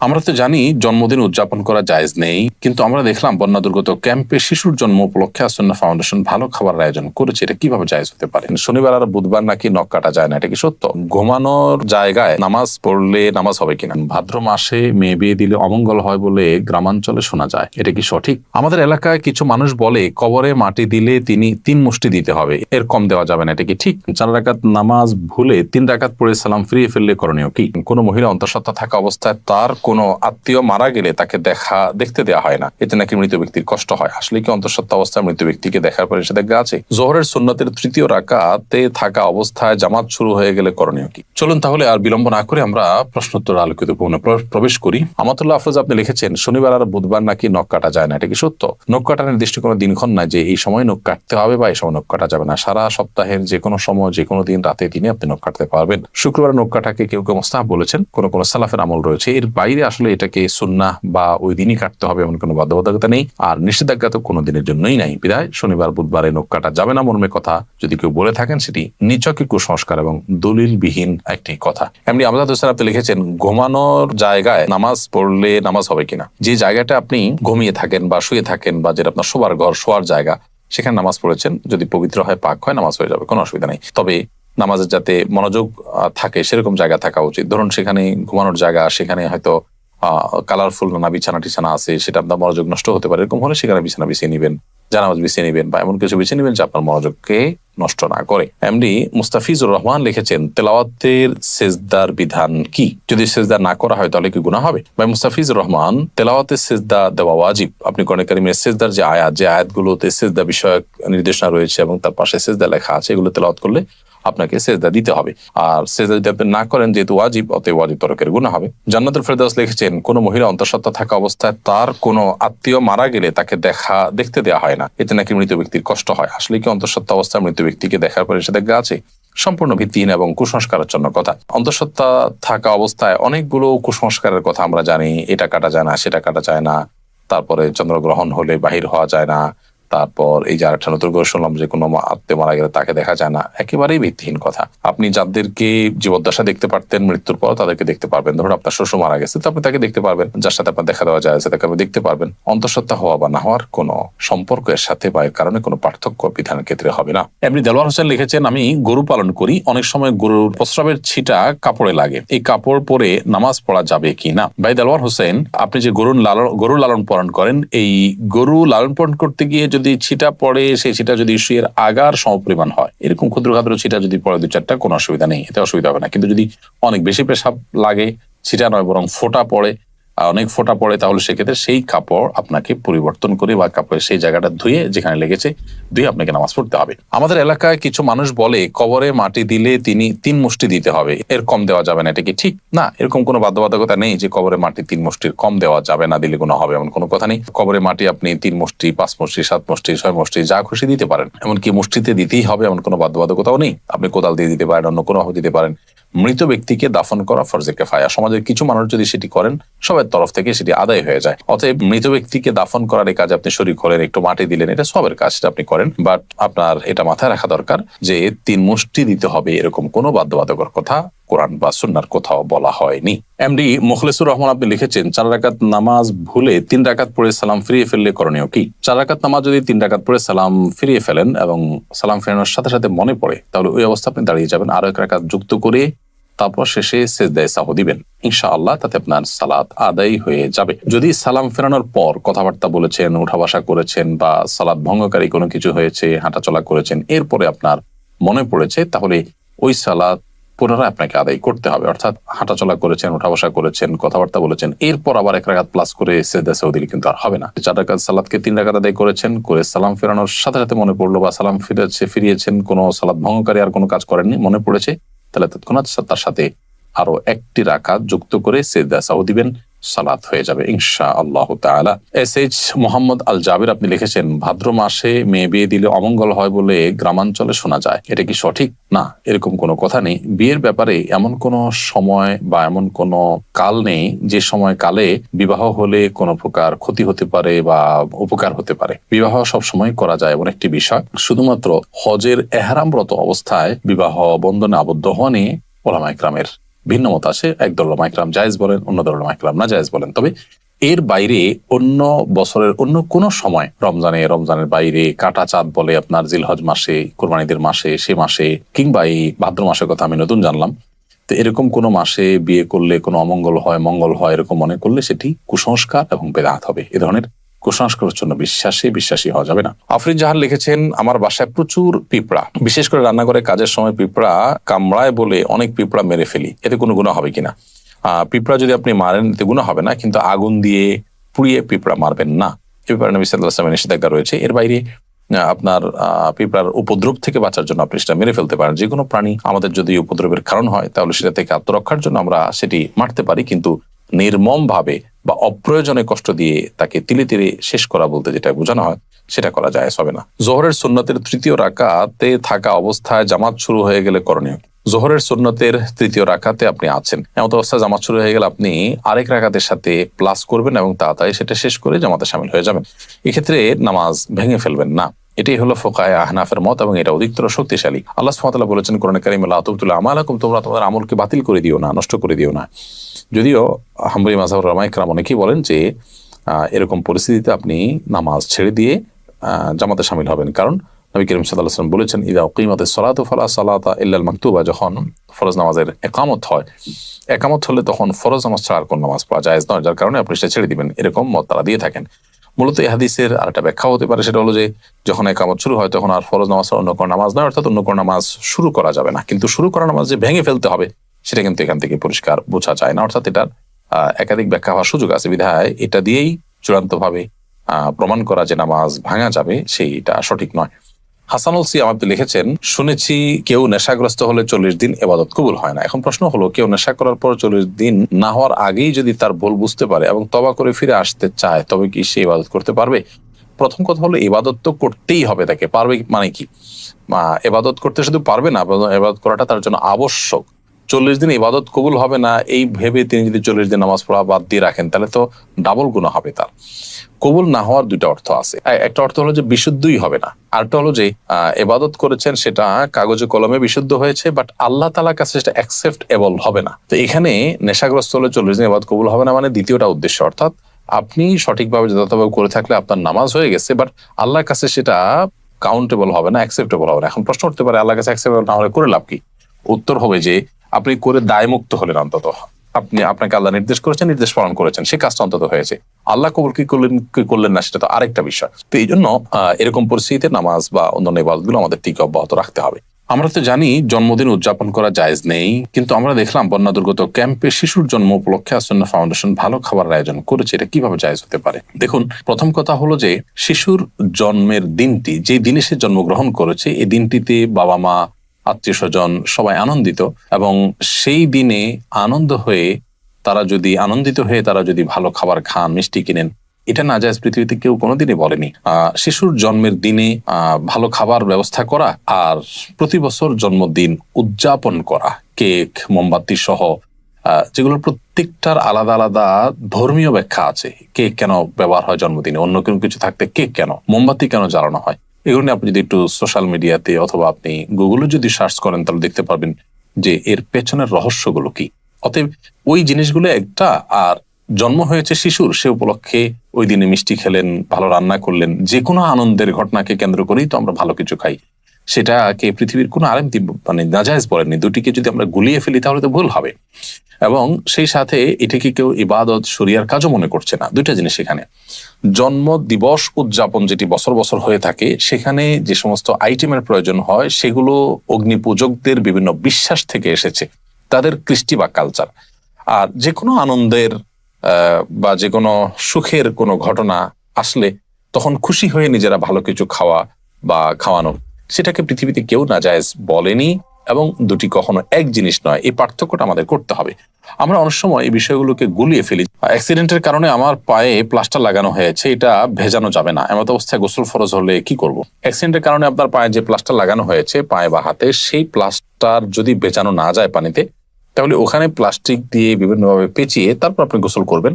আমরা তো জানি জন্মদিন উদযাপন করা জায়েজ নেই কিন্তু আমরা দেখলাম বন্যা দুর্গত ক্যাম্পে শিশুর জন্ম উপলক্ষে আসন্ন ফাউন্ডেশন ভালো খাবার আয়োজন করেছে। এটা কীভাবে জায়েজ হতে পারে? শনিবার আর বুধবার নাকি নখ কাটা যায় না এটা কি সত্য? ঘুমানোর জায়গায় নামাজ পড়লে নামাজ হবে কিনা? ভাদ্র মাসে মেয়ে বিয়ে দিলে অমঙ্গল হয় বলে গ্রামাঞ্চলে শোনা যায়। এটা কি সঠিক? আমাদের এলাকায় কিছু মানুষ বলে কবরে মাটি দিলে তিনি তিন মুষ্টি দিতে হবে এর কম দেওয়া যাবে না এটা কি ঠিক? চার রাকাত নামাজ ভুলে তিন রাকাত পড়ে সালাম ফিরিয়ে ফেললে করণীয় কি? কোনো মহিলা অন্তঃসত্ত্বা থাকা অবস্থায় তার কোনো আত্মীয় মারা গেলে তাকে দেখা, দেখতে দেওয়া হয় না। এতে নাকি মৃত ব্যক্তির কষ্ট হয়। আসলে কি অন্তঃসত্ত্বা অবস্থায় মৃত ব্যক্তিকে দেখার পরে নিষেধাজ্ঞা আছে জোহরের সুন্নতের তৃতীয় রাকাতে থাকা অবস্থায় জামাত শুরু হয়ে গেলে করণীয় কি? চলুন তাহলে আর বিলম্ব না করে আমরা প্রশ্নোত্তর আলোকিত পূর্ণ প্রবেশ করি। আমাতুল্লাহ আফরোজ, আপনি লিখেছেন, শনিবার আর বুধবার নাকি নখ কাটা যায় না। এটা কি সত্য? নখ কাটা নির্দিষ্ট কোনো দিনক্ষণ নাই যে এই সময় নখ কাটতে হবে বা এই সময় নখ কাটা যাবে না। সারা সপ্তাহের যে কোনো সময়, যে কোনো দিন রাতে দিনে আপনি নখ কাটতে পারবেন। শুক্রবার নখ কাটাকে কেউ কেউ মোস্তাহ বলেছেন। কোন কোন সালাফের আমল রয়েছে। এর বাইরে আসলে এটাকে সুন্নাহ বা ওই দিনই কাটতে হবে এমন কোনো বাধ্যবাধকতা নেই। আর নিষেধাজ্ঞা তো কোনো দিনের জন্যই নাই। বিদায়, শনিবার, বুধবারে নখ কাটা যাবে না মর্মে কথা। যদি কেউ বলে থাকেন, সেটি নিচকে কুসংস্কার এবং দলিলবিহীন একটি কথা। এমনি আমাদের হোসেন আপনি লিখেছেন, ঘুমানোর জায়গায় নামাজ পড়লে নামাজ হবে কিনা? যে জায়গাটা আপনি ঘুমিয়ে থাকেন বা শুয়ে থাকেন বা যেটা আপনার শোবার ঘর, শোয়ার জায়গা, সেখানে নামাজ পড়েছেন, যদি পবিত্র হয়, পাক হয়, নামাজ হয়ে যাবে, কোনো অসুবিধা নেই। তবে নামাজের যাতে মনোযোগ থাকে, সেরকম জায়গা থাকা উচিত। ধরুন সেখানে ঘুমানোর জায়গা, সেখানে হয়তো কালারফুল না, বিছানা টিছানা আছে, সেটা আপনার মনোযোগ নষ্ট হতে পারে। এরকম হলে সেখানে বিছানা বিছিয়ে নিবেন, জানামাজ বিছিয়ে নিবেন বা এমন কিছু বিছিয়ে নিবেন যে আপনার মনোযোগকে নষ্ট না করে। এমডি মুস্তাফিজুর রহমান লিখেছেন, তেলাওয়াতের সেজদার বিধান কি? যদি সেজদা না করা হয় তাহলে কি গুণা হবে? ভাই মুস্তাফিজুর রহমান, তেলাওয়াতের সেজদা দেওয়া ওয়াজিব। আপনি কারিমের সেজদার যে আয়াত, যে আয়াতগুলোতে সেজদা বিষয়ক নির্দেশনা রয়েছে এবং তার পাশে সেজদা লেখা আছে, এগুলো তেলাওয়াত করলে আপনাকে সেজদা দিতে হবে। আর সেজদা যদি আপনি না করেন, যেহেতু ওয়াজিব, অতএব ওয়াজিব তরকের গুণা হবে। জান্নাতুল ফেরদাস লিখেছেন, কোনো মহিলা অন্তঃসত্ত্বা থাকা অবস্থায় তার কোনো আত্মীয় মারা গেলে তাকে দেখা, দেখতে দেওয়া হয় না। এতে নাকি মৃত ব্যক্তির কষ্ট হয়। আসলে কি অন্তঃসত্ত্বা অবস্থায় মৃত ব্যক্তিকে দেখার পরে নিষেধাজ্ঞা আছে? সম্পূর্ণ ভিত্তিহীন এবং কুসংস্কারের জন্য কথা। অন্তঃসত্ত্বা থাকা অবস্থায় অনেকগুলো কুসংস্কারের কথা আমরা জানি। এটা কাটা যায় না, সেটা কাটা যায় না। তারপরে চন্দ্রগ্রহণ হলে বাহির হওয়া যায় না। তারপর এই যে আরেকটা নতুন করে শুনলাম যে কোনো আত্মীয় মারা গেলে তাকে দেখা যায় না, একেবারেই ভিত্তিহীন কথা। আপনি যাদেরকে জীবদ্দশা দেখতে পারতেন, মৃত্যুর পর তাদেরকে দেখতে পারবেন। ধরুন আপনার শ্বশুর মারা গেছে, তো আপনি তাকে দেখতে পারবেন। যার সাথে আপনার দেখা দেওয়া যায় তাকে আপনি দেখতে পারবেন। অন্তঃসত্ত্বা হওয়া বা না হওয়ার কোনো সম্পর্ক এর সাথে বা এর কারণে কোনো পার্থক্য বিধানের ক্ষেত্রে হবে না। এমনি দেলোয়ার হোসেন লিখেছেন, আমি গরু পালন করি, অনেক সময় গরুর প্রস্রাবের ছিটা কাপড়ে লাগে। এই কাপড় পরে নামাজ পড়া যাবে কি না? ভাই দেলোয়ার হোসেন, আপনি যে গরুর লালন গরু লালন পালন করেন, এই গরু লালন পালন করতে গিয়ে যদি ছিটা পড়ে, সেই ছিটা যদি শুয়ের আগার সমপরিমাণ হয়। এরকম ক্ষুদ্র ক্ষুদ্র ছিটা যদি পড়ে দু চারটা, কোনো অসুবিধা নেই, এতে অসুবিধা হবে না। কিন্তু যদি অনেক বেশি পেশাব লাগে, ছিটা নয়, বরং ফোটা পড়ে অনেক ফোটা পড়ে, তাহলে সেক্ষেত্রে সেই কাপড় আপনাকে পরিবর্তন করে বা কাপড়ের সেই জায়গাটা ধুয়ে যেখানে লেগেছে, ধুয়ে আপনাকে নামাজ পড়তে হবে। আমাদের এলাকায় কিছু মানুষ বলে, কবরে মাটি দিলে তিনি তিন মুষ্টি দিতে হবে। এর কম দেওয়া যাবে না, এটা কি ঠিক? না, এরকম কোনো বাধ্যবাধকতা নেই যে কবরে মাটি তিন মুষ্টির কম দেওয়া যাবে না, দিলে কোনো হবে, এমন কোনো কথা নেই। কবরে মাটি আপনি তিন মুষ্টি, পাঁচ মুষ্টি, সাত মুষ্টি, ছয় মুষ্টি, যা খুশি দিতে পারেন। এমনকি মুষ্টিতে দিতেই হবে, এমন কোনো বাধ্যবাধকতাও নেই। আপনি কোদাল দিয়ে দিতে পারেন, অন্য কোনো দিতে পারেন। মৃত ব্যক্তিকে দাফন করা ফরজে কেফায়া। সমাজের কিছু মানুষ যদি সেটি করেন, সবার তরফ থেকে সেটি আদায় হয়ে যায়। অতএব মৃত ব্যক্তিকে দাফন করার এই কাজে আপনি শরীর করেন একটু মাটি দিলেন, এটা সবের কাজটা আপনি করেন। বাট আপনার এটা মাথায় রাখা দরকার যে তিন মুষ্টি দিতে হবে এরকম কোনো বাধ্যবাধকর কথা কোরআন বা সুন্নার কোথাও বলা হয়নি। এমডি মুখলেসুর রহমান আপনি লিখেছেন, চার রাকাত নামাজ ভুলে তিন রাকাত পড়ে সালাম ফিরিয়ে ফেললে করণীয় কি? চার রাকাত নামাজ যদি তিন রাকাত পড়ে সালাম ফিরিয়ে ফেলেন এবং সালাম ফেরানোর সাথে সাথে মনে পড়ে, তাহলে ওই অবস্থা আপনি দাঁড়িয়ে যাবেন। আরও এক রাকাত যুক্ত করে তারপর শেষে সেজদায় দিবেন। ইনশা আল্লাহ তাতে আপনার সালাত আদায় হয়ে যাবে। যদি সালাম ফেরানোর পর কথাবার্তা বলেছেন উঠা বসা করেছেন বা সালাদ ভঙ্গকারী কোনো কিছু হয়েছে, হাঁটাচলা করেছেন, এরপরে আপনার মনে পড়েছে, তাহলে ওই সালাদ পুনরায় আপনাকে আদায় করতে হবে। অর্থাৎ হাঁটাচলা করেছেন উঠা বসা করেছেন, কথাবার্তা বলেছেন, এরপর আবার এক রাগাত প্লাস করে সেদা সৌদিলে কিন্তু আর হবে না। চার রাকাত সালাদকে তিন রাগাত আদায় করেছেন, করে সালাম ফেরানোর সাথে সাথে মনে পড়ল বা সালাম ফিরেছে, ফিরিয়েছেন, কোনো সালাদ ভঙ্গকারী আর কোনো কাজ করেননি, মনে পড়েছে। তাহলে তৎক্ষণাৎ তার সাথে আরও একটি রাখা যুক্ত করে সেদা সাহু দিবেন। সালাত হয়ে যাবে ইনশা আল্লাহ তালা এস এইচ মোহাম্মদ আল জাবির আপনি লিখেছেন, ভাদ্র মাসে মেয়ে বিয়ে দিলে অমঙ্গল হয় বলে গ্রামাঞ্চলে শোনা যায়। এটা কি সঠিক? না, এরকম কোনো কথা নেই। বিয়ের ব্যাপারে এমন কোন সময় বা এমন কোন কাল নেই যে সময় কালে বিবাহ হলে কোনো প্রকার ক্ষতি হতে পারে বা উপকার হতে পারে। বিবাহ সব সময় করা যায় এমন একটি বিষয়। শুধুমাত্র হজের এহারামরত অবস্থায় বিবাহ বন্ধনে আবদ্ধ হওয়া নিয়ে ওলামা ইকরামের ভিন্ন মত আছে একদল মাইকরাম জায়েজ বলেন, অন্য দল মাইকরাম না জায়েজ বলেন। তবে এর বাইরে অন্য বছরের অন্য কোন সময়, রমজানে, রমজানের বাইরে, কাটা চাঁদ বলে আপনার জিলহজ মাসে, কোরবানিদের মাসে, সে মাসে, কিংবা এই ভাদ্র মাসের কথা আমি নতুন জানলাম, তো এরকম কোনো মাসে বিয়ে করলে কোনো অমঙ্গল হয়, মঙ্গল হয়, এরকম মনে করলে সেটি কুসংস্কার এবং বেদাত হবে, এ ধরনের কুসংস্কারের জন্য বিশ্বাসী বিশ্বাসী হওয়া যাবে না। আফরিন জাহান লিখেছেন, আমার বাসায় প্রচুর পিঁপড়া। বিশেষ করে রান্নাঘরে কাজের সময় পিঁপড়া কামড়ায় বলে অনেক পিঁপড়া মেরে ফেলি। এতে কোনো গুণা হবে কিনা? পিঁপড়া যদি আপনি মারেন, এতে গুণা হবে না, কিন্তু আগুন দিয়ে পুড়িয়ে পিঁপড়া মারবেন না। এ ব্যাপারে নবী সাল্লাহ আসলামের নিষেধাজ্ঞা রয়েছে। এর বাইরে আপনার পিঁপড়ার উপদ্রব থেকে বাঁচার জন্য আপনি সেটা মেরে ফেলতে পারেন। যে কোনো প্রাণী আমাদের যদি উপদ্রবের কারণ হয়, তাহলে সেটা থেকে আত্মরক্ষার জন্য আমরা সেটি মারতে পারি, কিন্তু নির্মম ভাবে বা অপ্রয়োজনে কষ্ট দিয়ে তাকে তিলে তিলে শেষ করা বলতে যেটা বোঝানো হয়, সেটা করা যায় হবে না। জোহরের সুন্নতের তৃতীয় রাকাতে থাকা অবস্থায় জামাত শুরু হয়ে গেলে করণীয়। জোহরের সুন্নতের তৃতীয় রাকাতে আপনি আছেন। এমন অবস্থায় জামাত শুরু হয়ে গেলে আপনি আরেক রাকাতের সাথে প্লাস করবেন এবং তাড়াতাড়ি সেটা শেষ করে জামাতে সামিল হয়ে যাবেন। এক্ষেত্রে নামাজ ভেঙে ফেলবেন না। এটাই হলো ফোকায় আহনাফের মত এবং এটা অধিকতর শক্তিশালী। আল্লাহ সুবহানাহু বলেছেন, কোরআন কারিম আল্লাহ আতুবতুল্লাহ আমালাকুম, তোমরা তোমাদের আমলকে বাতিল করে দিও না, নষ্ট করে দিও না। যদিও হাম্বলি মাজাহ রামাইকরাম অনেকেই বলেন যে এরকম পরিস্থিতিতে আপনি নামাজ ছেড়ে দিয়ে জামাতে সামিল হবেন। কারণ নবী করিম সাল্লাহ সাল্লাম বলেছেন ইদা কিমাতে সলাত ফালা সালাতা ইল্লাল মাকতুবা। যখন ফরজ নামাজের একামত হয়, একামত হলে তখন ফরজ নামাজ ছাড়ার কোন নামাজ পড়া যায় নয়, যার কারণে আপনি সেটা ছেড়ে দিবেন। এরকম মত তারা দিয়ে থাকেন। মূলত এই হাদিসের আর একটা ব্যাখ্যা হতে পারে, সেটা হলো যে যখন একামত শুরু হয় তখন আর ফরজ নামাজ অন্য কোনো নামাজ নয়, অর্থাৎ অন্য কোনো নামাজ শুরু করা যাবে না। কিন্তু শুরু করা নামাজ যে ভেঙে ফেলতে হবে, সেটা কিন্তু এখান থেকে পরিষ্কার বোঝা যায় না। অর্থাৎ এটার একাধিক ব্যাখ্যা হওয়ার সুযোগ আছে বিধায় এটা দিয়েই চূড়ান্তভাবে প্রমাণ করা যে নামাজ ভাঙা যাবে, সেইটা সঠিক নয়। হাসানুল সি আমাকে লিখেছেন, শুনেছি কেউ নেশাগ্রস্ত হলে চল্লিশ দিন এবাদত কবুল হয় না। এখন প্রশ্ন হলো, কেউ নেশা করার পর চল্লিশ দিন না হওয়ার আগেই যদি তার ভুল বুঝতে পারে এবং তবা করে ফিরে আসতে চায়, তবে কি সে ইবাদত করতে পারবে? প্রথম কথা হলো ইবাদত তো করতেই হবে তাকে। পারবে মানে কি? এবাদত করতে শুধু পারবে না এবাদত করাটা তার জন্য আবশ্যক। চল্লিশ দিন ইবাদত কবুল হবে না, এই ভেবে তিনি যদি চল্লিশ দিন নামাজ পড়া বাদ দিয়ে রাখেন, তাহলে তো ডাবল গুণা হবে তার। কবুল না হওয়ার দুইটা অর্থ আছে। একটা অর্থ হলো যে বিশুদ্ধই হবে না। আরেকটা হলো যে এবাদত করেছেন সেটা কাগজে কলমে বিশুদ্ধ হয়েছে বাট আল্লাহ তালার কাছে সেটা অ্যাকসেপ্টেবল হবে না। তো এখানে নেশাগ্রস্ত হলে চল্লিশ দিন এবাদত কবুল হবে না মানে দ্বিতীয়টা উদ্দেশ্য, অর্থাৎ আপনি সঠিকভাবে যথাযথভাবে করে থাকলে আপনার নামাজ হয়ে গেছে বাট আল্লাহর কাছে সেটা কাউন্টেবল হবে না অ্যাকসেপ্টেবল হবে না। এখন প্রশ্ন উঠতে পারে, আল্লাহর কাছে অ্যাকসেপ্টেবল না হলে করে লাভ কি? উত্তর হবে যে আপনি করে দায়মুক্ত হলেন অন্তত। আপনি আপনাকে আল্লাহ নির্দেশ করেছেন, নির্দেশ পালন করেছেন। সে কাজটা অন্তত হয়েছে। আল্লাহ কবুল কি করলেন কি করলেন না সেটা তো আরেকটা বিষয়। তো এই জন্য এরকম পরিস্থিতিতে নামাজ বা অন্যান্য ইবাদতগুলো আমাদের ঠিক অব্যাহত রাখতে হবে। আমরা তো জানি জন্মদিন উদযাপন করা জায়েজ নেই, কিন্তু আমরা দেখলাম বন্যা দুর্গত ক্যাম্পে শিশুর জন্ম উপলক্ষে আসন্ন ফাউন্ডেশন ভালো খাবার আয়োজন করেছে। এটা কীভাবে জায়েজ হতে পারে? দেখুন, প্রথম কথা হলো যে, শিশুর জন্মের দিনটি, যে দিনে সে জন্মগ্রহণ করেছে, এই দিনটিতে বাবা মা আত্মীয় স্বজন সবাই আনন্দিত এবং সেই দিনে আনন্দ হয়ে তারা যদি আনন্দিত হয়ে তারা যদি ভালো খাবার খান, মিষ্টি কিনেন, এটা না যায় পৃথিবীতে কেউ কোনোদিনই বলেনি। শিশুর জন্মের দিনে ভালো খাবার ব্যবস্থা করা আর প্রতি বছর জন্মদিন উদযাপন করা, কেক, মোমবাতি সহ যেগুলোর প্রত্যেকটার আলাদা আলাদা ধর্মীয় ব্যাখ্যা আছে। কেক কেন ব্যবহার হয় জন্মদিনে? অন্য কোনো কিছু থাকতে কেক কেন? মোমবাতি কেন জ্বালানো হয়? এগুলো আপনি যদি একটু সোশ্যাল মিডিয়াতে অথবা আপনি গুগলে যদি সার্চ করেন, তাহলে দেখতে পাবেন যে এর পেছনের রহস্যগুলো কি। অতএব ওই জিনিসগুলো একটা, আর জন্ম হয়েছে শিশুর, সে উপলক্ষে ওই দিনে মিষ্টি খেলেন, ভালো রান্না করলেন যে কোনো আনন্দের ঘটনাকে কেন্দ্র করেই তো আমরা ভালো কিছু খাই। সেটাকে পৃথিবীর কোনো আলেম মানে নাজায়জ বলেননি? দুটিকে যদি আমরা গুলিয়ে ফেলি, তাহলে তো ভুল হবে। এবং সেই সাথে এটাকে কেউ ইবাদত, শরিয়ার কাজও মনে করছে না। দুইটা জিনিস এখানে জন্ম দিবস উদযাপন যেটি বছর বছর হয়ে থাকে, সেখানে যে সমস্ত আইটেমের প্রয়োজন হয়, সেগুলো অগ্নি পূজকদের বিভিন্ন বিশ্বাস থেকে এসেছে। তাদের কৃষ্টি বা কালচার আর যে কোনো আনন্দের বা যে কোনো সুখের কোনো ঘটনা আসলে তখন খুশি হয়ে নিজেরা ভালো কিছু খাওয়া বা খাওয়ানো সেটাকে পৃথিবীতে কেউ না যায় বলেনি এবং দুটি কখনো এক জিনিস নয়, এই পার্থক্যটা আমাদের করতে হবে। আমরা অনেক সময় এই বিষয়গুলোকে গুলিয়ে ফেলি। অ্যাক্সিডেন্টের কারণে আমার পায়ে প্লাস্টার লাগানো হয়েছে, এটা ভেজানো যাবে না। এমত অবস্থায় গোসল ফরজ হলে কি করব? অ্যাক্সিডেন্টের কারণে আপনার পায়ে যে প্লাস্টার লাগানো হয়েছে, পায়ে বা হাতে, সেই প্লাস্টার যদি বেচানো না যায় পানিতে, তাহলে ওখানে প্লাস্টিক দিয়ে বিভিন্নভাবে পেঁচিয়ে তারপর আপনি গোসল করবেন।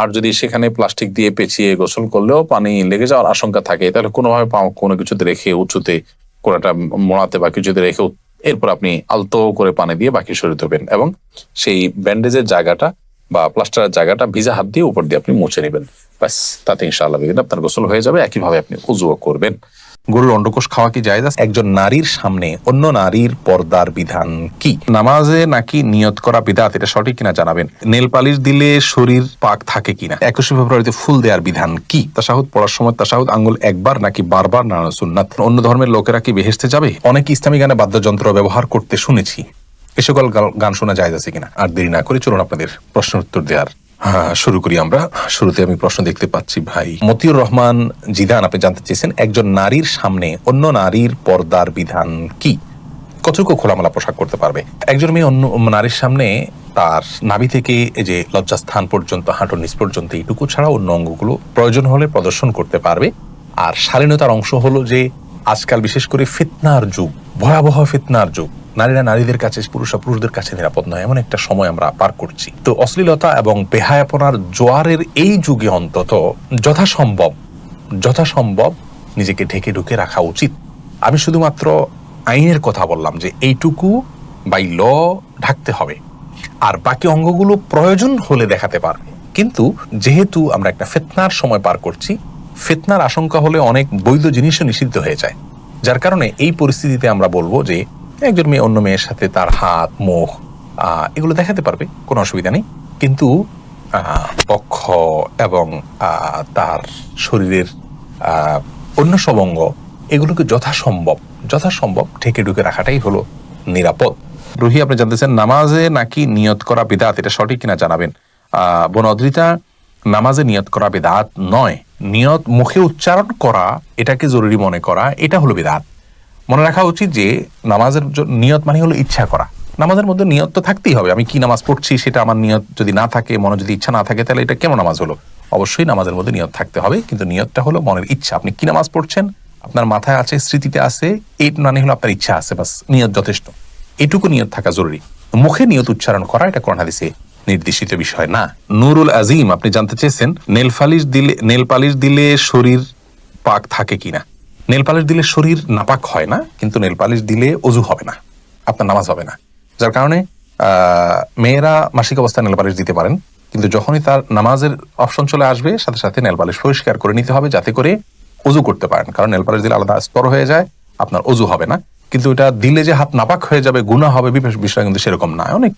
আর যদি সেখানে প্লাস্টিক দিয়ে পেঁচিয়ে গোসল করলেও পানি লেগে যাওয়ার আশঙ্কা থাকে, তাহলে কোনোভাবে কোনো কিছুতে রেখে উঁচুতে কোনোটা মোড়াতে বা কিছুতে রেখে এরপর আপনি আলতো করে পানি দিয়ে বাকি শরীর ধোবেন এবং সেই ব্যান্ডেজের জায়গাটা বা প্লাস্টারের জায়গাটা ভিজা হাত দিয়ে উপর দিয়ে আপনি মুছে নেবেন। ব্যাস, তাতে ইনশাআল্লাহ আপনার গোসল হয়ে যাবে। একইভাবে আপনি উজুও করবেন। গরুর অন্ডকোষ খাওয়া কি যায় একজন নারীর সামনে অন্য নারীর পর্দার বিধান কি? নামাজে নাকি নিয়ত করা বিধাত এটা সঠিক কিনা জানাবেন। নেল পালিশ দিলে শরীর পাক থাকে কিনা? একুশে ফেব্রুয়ারিতে ফুল দেওয়ার বিধান কি? তাসাহুদ পড়ার সময় তাসাহুদ আঙ্গুল একবার নাকি বারবার নাড়ানো সুন্নাত? অন্য ধর্মের লোকেরা কি বেহেস্তে যাবে? অনেক ইসলামী গানে বাদ্যযন্ত্র ব্যবহার করতে শুনেছি। এ সকল গাল- গান শোনা যায় আছে কিনা? আর দেরি না করে চলুন আপনাদের প্রশ্ন উত্তর দেওয়ার শুরু করি আমরা। শুরুতে আমি প্রশ্ন দেখতে পাচ্ছি, ভাই। মতিউর রহমান, জিদান, আপনি জানতে চেয়েছেন, একজন নারীর সামনে অন্য নারীর পর্দার বিধান কি? কতটুকু খোলামেলা পোশাক করতে পারবে? একজন মেয়ে অন্য নারীর সামনে তার নাভি থেকে যে লজ্জাস্থান পর্যন্ত, হাঁটুর নিচ পর্যন্ত, এইটুকু ছাড়া অন্য অঙ্গগুলো প্রয়োজন হলে প্রদর্শন করতে পারবে। আর শালীনতার অংশ হলো যে, আজকাল বিশেষ করে ফিতনার যুগ, ভয়াবহ ফিতনার যুগ। নারীরা নারীদের কাছে পুরুষরা পুরুষদের কাছে নিরাপদ নয়। এমন একটা সময় আমরা পার করছি। তো অশ্লীলতা এবং বেহায়াপনার জোয়ারের এই যুগে অন্তত যথাসম্ভব যথাসম্ভব নিজেকে ঢেকে ঢুকে রাখা উচিত। আমি শুধুমাত্র আইনের কথা বললাম যে এইটুকু বাই ল ঢাকতে হবে। আর বাকি অঙ্গগুলো প্রয়োজন হলে দেখাতে পারবে। কিন্তু যেহেতু আমরা একটা ফেতনার সময় পার করছি, ফেতনার আশঙ্কা হলে অনেক বৈধ জিনিসও নিষিদ্ধ হয়ে যায়। যার কারণে এই পরিস্থিতিতে আমরা বলব যে একজন মেয়ে, অন্য মেয়ের সাথে তার হাত, মুখ এগুলো দেখাতে পারবে, কোনো অসুবিধা নেই। কিন্তু পক্ষ এবং তার শরীরের অন্য সব অঙ্গ এগুলোকে যথাসম্ভব যথাসম্ভব ঠেকে ঢুকে রাখাটাই হলো নিরাপদ। রুহি, আপনি জানতেছেন নামাজে নাকি নিয়ত করা বিদাত? এটা সঠিক কিনা জানাবেন। বোন অদ্রিতা, নামাজে নিয়ত করা বিদাত নয়। নিয়ত মুখে উচ্চারণ করা, এটাকে জরুরি মনে করা, এটা হলো বিদাত। মনে রাখা উচিত যে নামাজের নিয়ত মানে হলো ইচ্ছা করা। নামাজের মধ্যে নিয়ত তো থাকতেই হবে। আমি কি নামাজ পড়ছি সেটা আমার নিয়ত যদি না থাকে, মনে যদি ইচ্ছা না থাকে, তাহলে এটা কেমন নামাজ হলো? অবশ্যই নামাজের মধ্যে নিয়ত থাকতে হবে, কিন্তু নিয়তটা হলো মনের ইচ্ছা। আপনি কি নামাজ পড়ছেন? আপনার মাথায় আছে, স্মৃতিতে আছে এই মানে হলো আপনার ইচ্ছা আছে, বাস, নিয়ত যথেষ্ট। এটুকু নিয়ত থাকা জরুরি। মুখে নিয়ত উচ্চারণ করা, এটা কোরআন হাদিসে নির্দেশিত বিষয় না। নুরুল আজিম, আপনি জানতে চেয়েছেন নেল পালিশ দিলে নেল পালিশ দিলে শরীর পাক থাকে কিনা? নেল পালিশ দিলে শরীর নাপাক হয় না কিন্তু নেল পালিশ দিলে অজু হবে না আপনার নামাজ হবে না। যার কারণে মেয়েরা মাসিক অবস্থায় নেল পালিশ দিতে পারেন কিন্তু যখনই তার নামাজের অপশন চলে আসবে সাথে সাথে নেল পালিশ পরিষ্কার করে নিতে হবে যাতে করে অজু করতে পারেন। কারণ নেল পালিশ দিলে আলাদা স্তর হয়ে যায় আপনার অজু হবে না। কিন্তু এটা দিলে যে হাত নাপাক হয়ে যাবে গুণা হবে বিষয় কিন্তু সেরকম না। অনেক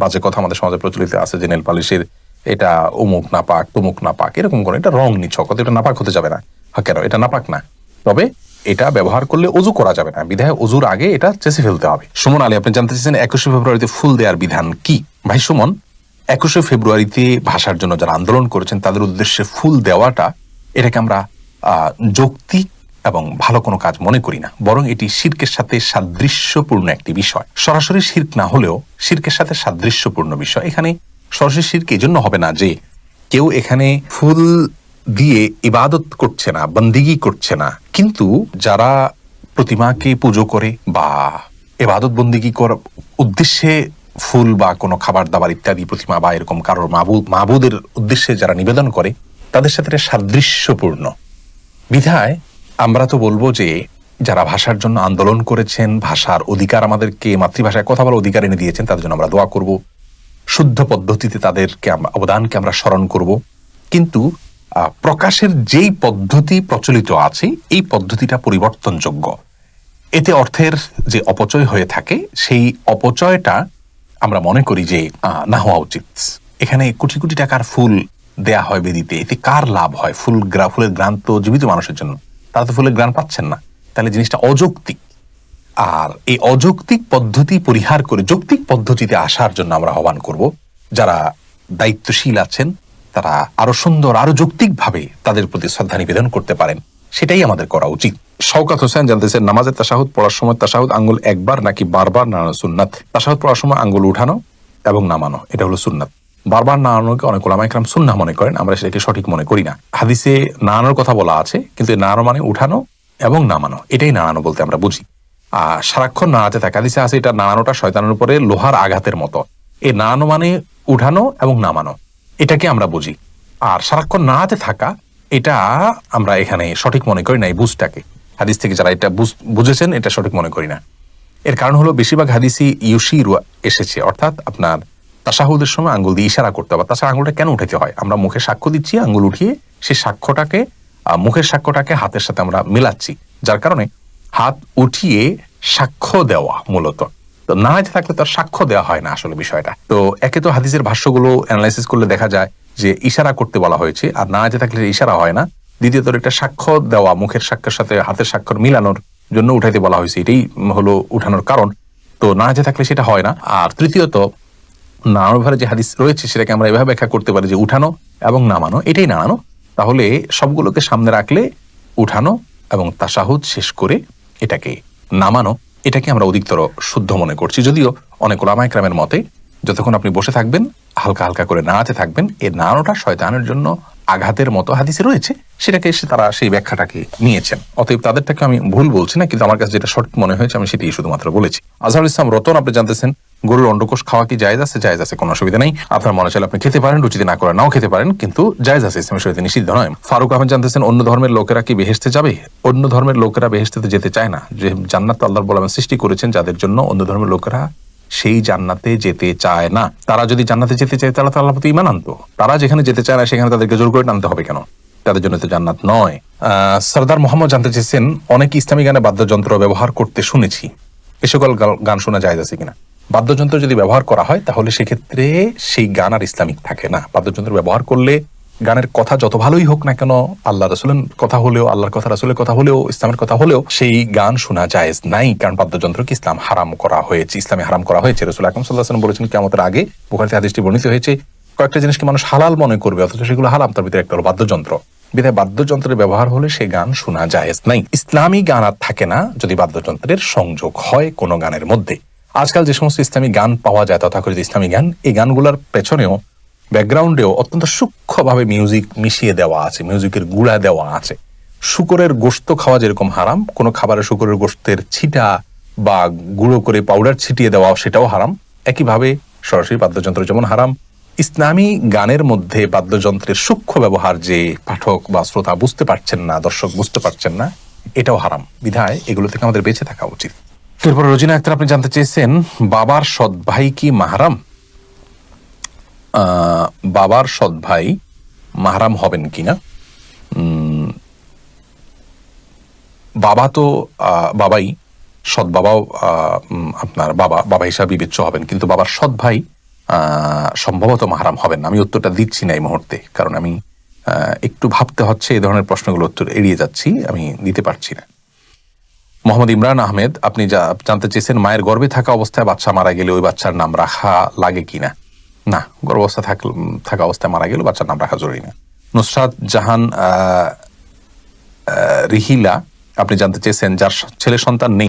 বাজে কথা আমাদের সমাজে প্রচলিত আছে যে নেল পালিশের এটা অমুক নাপাক তমুক নাপাক এরকম করে। এটা রং নিচ্ছ কত এটা নাপাক হতে যাবে না। হ্যাঁ, কেন? এটা নাপাক না। তবে এটা ব্যবহার করলে অজু করা যাবে না। বিধায় অজুর আগে এটা চেষে ফেলতে হবে। সুমন আলী, আপনি জানতে চাইছেন একুশে ফেব্রুয়ারিতে ফুল দেওয়ার বিধান কি? ভাই সুমন, একুশে ফেব্রুয়ারিতে ভাষার জন্য যারা আন্দোলন করেছেন, তাদের উদ্দেশ্যে ফুল দেওয়াটা এটাকে আমরা যৌক্তিক এবং ভালো কোনো কাজ মনে করি না। বরং এটি শির্কের সাথে সাদৃশ্যপূর্ণ একটি বিষয়। সরাসরি শির্ক না হলেও শির্কের সাথে সাদৃশ্যপূর্ণ বিষয়। এখানে সরাসরি শির্ক এই জন্য হবে না যে কেউ এখানে ফুল দিয়ে ইবাদত করছে না, বন্দিগি করছে না। কিন্তু যারা প্রতিমাকে পুজো করে বা এবাদত বন্দিগি করার উদ্দেশ্যে ফুল বা কোনো খাবার দাবার ইত্যাদি, প্রতিমা বা এরকম কারোর মাবুদ মাবুদের উদ্দেশ্যে যারা নিবেদন করে, তাদের সাথে সাদৃশ্যপূর্ণ। বিধায় আমরা তো বলব যে, যারা ভাষার জন্য আন্দোলন করেছেন, ভাষার অধিকার আমাদেরকে, মাতৃভাষায় কথা বলার অধিকার এনে দিয়েছেন, তাদের জন্য আমরা দোয়া করব। শুদ্ধ পদ্ধতিতে তাদেরকে আমরা- অবদানকে আমরা স্মরণ করব। কিন্তু প্রকাশের যেই পদ্ধতি প্রচলিত আছে, এই পদ্ধতিটা পরিবর্তনযোগ্য। এতে অর্থের যে অপচয় হয়ে থাকে, সেই অপচয়টা আমরা মনে করি যে না হওয়া উচিত। এখানে কোটি কোটি টাকার ফুল দেয়া হয় বেদিতে। এতে কার লাভ হয়? ফুল গ্রা, ফুলের গ্রান তো জীবিত মানুষের জন্য। তারা তো ফুলের গ্রান পাচ্ছেন না। তাহলে জিনিসটা অযৌক্তিক। আর এই অযৌক্তিক পদ্ধতি পরিহার করে, যৌক্তিক পদ্ধতিতে আসার জন্য আমরা আহ্বান করব, যারা দায়িত্বশীল আছেন তারা আরও সুন্দর, আরও যৌক্তিক ভাবে তাদের প্রতি শ্রদ্ধা নিবেদন করতে পারেন। সেটাই আমাদের করা উচিত। শওকাত হোসেন জানতেছেন, নামাজের তাসাহুদ পড়ার সময় তাসাহুদ আঙ্গুল একবার নাকি বারবার নাড়ানো সুন্নাত? তাসাহুদ পড়ার সময় আঙ্গুল উঠানো এবং নামানো, এটা হলো সুন্নাত। বারবার নাড়ানোকে অনেক ওলামা একরাম সুন্নাহ মনে করেন, আমরা সেটাকে সঠিক মনে করি না। হাদিসে নাড়ানোর কথা বলা আছে, কিন্তু নাড়ানো মানে উঠানো এবং নামানো, এটাই নাড়ানো বলতে আমরা বুঝি। আর সারাক্ষণ নাড়াতে থাকে, হাদিসে আছে এটা নাড়ানোটা শয়তানের উপরে লোহার আঘাতের মতো। এই নাড়ানো মানে উঠানো এবং নামানো। এটাকে আমরা বুঝি। আর সারাক্ষণ নাড়াতে থাকা, এটা আমরা এখানে সঠিক মনে করি না এই বুঝটাকে। হাদিস থেকে যারা এটা বুঝ- বুঝেছেন, এটা সঠিক মনে করি না। এর কারণ হলো বেশিরভাগ হাদিসি ইউশিরু এসেছে, অর্থাৎ আপনার তাসাহুদের সময় আঙ্গুল দিয়ে ইশারা করতে হবে। তাছাড়া আঙ্গুলটা কেন উঠাতে হয়? আমরা মুখে সাক্ষ্য দিচ্ছি, আঙ্গুল উঠিয়ে সেই সাক্ষ্যটাকে মুখের সাক্ষ্যটাকে হাতের সাথে আমরা মিলাচ্ছি। যার কারণে হাত উঠিয়ে সাক্ষ্য দেওয়া মূলত। তো না হাতে থাকলে তার সাক্ষ্য দেওয়া হয় না আসলে বিষয়টা। তো একে তো হাদিসের ভাষ্যগুলো অ্যানালাইসিস করলে দেখা যায় যে ইশারা করতে বলা হয়েছে, আর না হাতে থাকলে ইশারা হয় না। দ্বিতীয়ত একটা সাক্ষ্য দেওয়া, মুখের সাক্ষ্যের সাথে হাতের স্বাক্ষর মিলানোর জন্য উঠাইতে বলা হয়েছে। এটাই হলো উঠানোর কারণ। তো না হাতে থাকলে সেটা হয় না। আর তৃতীয়ত নানাভাবে যে হাদিস রয়েছে সেটাকে আমরা এভাবে ব্যাখ্যা করতে পারি যে উঠানো এবং নামানো এটাই নামানো তাহলে সবগুলোকে সামনে রাখলে উঠানো এবং তাসাহুদ শেষ করে এটাকে নামানো এটাকে আমরা অধিকতর শুদ্ধ মনে করছি। যদিও অনেক ওলামাইক্রামের মতে, যতক্ষণ আপনি বসে থাকবেন, হালকা হালকা করে নাড়াতে থাকবেন এর নাড়ানোটা শয়তানের জন্য আঘাতের মতো হাদিসে রয়েছে। সেটাকে এসে তারা সেই ব্যাখ্যাটাকে নিয়েছেন। অতএব তাদেরটাকে আমি ভুল বলছি না, কিন্তু আমার কাছে যেটা সঠিক মনে হয়েছে, আমি সেটাই শুধুমাত্র বলেছি। আজহারুল ইসলাম রতন, আপনি জানতেছেন গরুর অন্ডকোষ খাওয়া কি জায়েজ আছে? জায়েজ আছে, কোনো অসুবিধা নেই। আপনার মনে চাইলে আপনি খেতে পারেন রুচিতে না করে নাও খেতে পারেন, কিন্তু জায়েজ আছে, ইসলামের শরীরে নিষিদ্ধ নয়। ফারুক আহমেদ জানতেছেন, অন্য ধর্মের লোকেরা কি বেহেস্তে যাবে? অন্য ধর্মের লোকেরা বেহেস্তে যেতে চায় না। যে জান্নাত তো আল্লাহ বলাম সৃষ্টি করেছেন, যাদের জন্য অন্য ধর্মের লোকেরা সেই জান্নাতে যেতে চায় না। তারা যদি জান্নাতে যেতে চায়, তাহলে আল্লাহ প্রতি ইমান আনতো। তারা যেখানে যেতে চায় না, সেখানে তাদেরকে জোর করে টানতে হবে কেন? তাদের জন্য তো জান্নাত নয়। সর্দার মোহাম্মদ জানতে চেয়েছেন, অনেক ইসলামী গানে বাদ্যযন্ত্র ব্যবহার করতে শুনেছি। এ সকল গান শোনা যায় আছে কিনা? বাদ্যযন্ত্র যদি ব্যবহার করা হয়, তাহলে সেক্ষেত্রে সেই গান আর ইসলামিক থাকে না। বাদ্যযন্ত্র ব্যবহার করলে গানের কথা যত ভালোই হোক না কেন, আল্লাহ রসুলের কথা হলেও, আল্লাহর কথা, রসুলের কথা হলেও, ইসলামের কথা হলেও সেই গান শোনা জায়েজ নাই, কারণ বাদ্যযন্ত্রকে ইসলাম হারাম করা হয়েছে, ইসলামে হারাম করা হয়েছে। রসুল আকরম সাল্লাহ বলেছেন কেমতের আগে বুখারিতে হাদিসটি বর্ণিত হয়েছে, কয়েকটা জিনিসকে মানুষ হালাল মনে করবে, অথচ সেগুলো হারাম, তার ভিতরে একটা হলো বাদ্যযন্ত্র। বিধায় বাদ্যযন্ত্রের ব্যবহার হলে সে গান শোনা জায়েজ নাই। ইসলামী গান আর থাকে না যদি বাদ্যযন্ত্রের সংযোগ হয় কোনো গানের মধ্যে। আজকাল যে সমস্ত ইসলামী গান পাওয়া যায়, তথাকথিত ইসলামী গান, এই গানগুলোর পেছনেও, ব্যাকগ্রাউন্ডেও অত্যন্ত সূক্ষ্মভাবে মিউজিক মিশিয়ে দেওয়া আছে, মিউজিকের গুড়া দেওয়া আছে। শুকরের গোস্ত খাওয়া যেরকম হারাম, কোনো খাবারে শুকরের গোস্তের ছিটা বা গুঁড়ো করে পাউডার ছিটিয়ে দেওয়া সেটাও হারাম। একইভাবে সরাসরি বাদ্যযন্ত্র যেমন হারাম। ইসলামী গানের মধ্যে বাদ্যযন্ত্রের সূক্ষ্ম ব্যবহার যে পাঠক বা শ্রোতা বুঝতে পারছেন না, দর্শক বুঝতে পারছেন না, এটাও হারাম। বিধায় এগুলো থেকে আমাদের বেঁচে থাকা উচিত। এরপর রোজিনা আক্তার, আপনি জানতে চেয়েছেন, বাবার সৎ ভাই কি মাহারাম? বাবার সৎ ভাই মাহারাম হবেন কিনা? বাবা তো বাবাই সৎ বাবাও আপনার বাবা বাবা হিসাবে বিবেচ্য হবেন, কিন্তু বাবার সৎ ভাই সম্ভবত মাহারাম হবেন না। আমি উত্তরটা দিচ্ছি না এই মুহূর্তে, কারণ আমি একটু ভাবতে হচ্ছে, এই ধরনের প্রশ্নগুলো উত্তর এড়িয়ে যাচ্ছি, আমি দিতে পারছি না। মোহাম্মদ ইমরান আহমেদ, আপনি যা জানতে চেয়েছেন, মায়ের গর্ভে থাকা অবস্থায় বাচ্চা মারা গেলে ওই বাচ্চার নাম রাখা লাগে কি না? না, গর্ভাবস্থা থাক, থাকা অবস্থায় মারা গেলে বাচ্চার নাম রাখা জরুরি না। নুসরাত জাহান রিহিলা, আপনি জানতে চেয়েছেন, যার ছেলে সন্তান নেই।